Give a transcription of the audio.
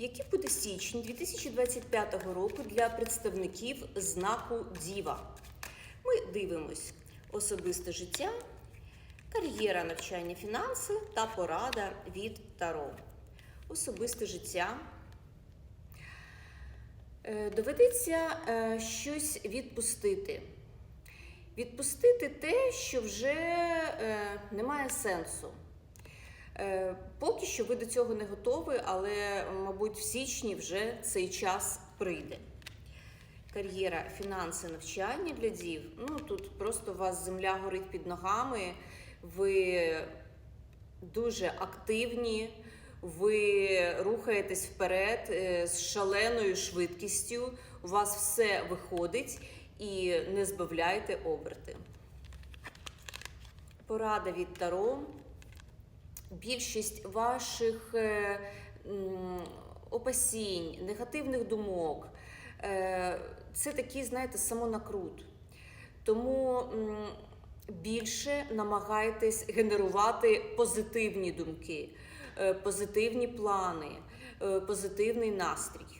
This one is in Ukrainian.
Який буде січень 2025 року для представників знаку Діва? Ми дивимось особисте життя, кар'єра, навчання, фінанси та порада від Таро. Особисте життя. Е, Доведеться е, щось відпустити. Відпустити те, що вже е, не має сенсу. Е, Поки що ви до цього не готові, але, мабуть, в січні вже цей час прийде. Кар'єра, фінанси, навчання для дів. Ну тут просто у вас земля горить під ногами, ви дуже активні, ви рухаєтесь вперед е, з шаленою швидкістю. У вас все виходить і не збавляйте оберти. Порада від Таро більшість ваших е, опасінь, негативних думок е, це такий, знаєте, самонакрут. Тому більше намагайтесь генерувати позитивні думки, е, позитивні плани, позитивний настрій.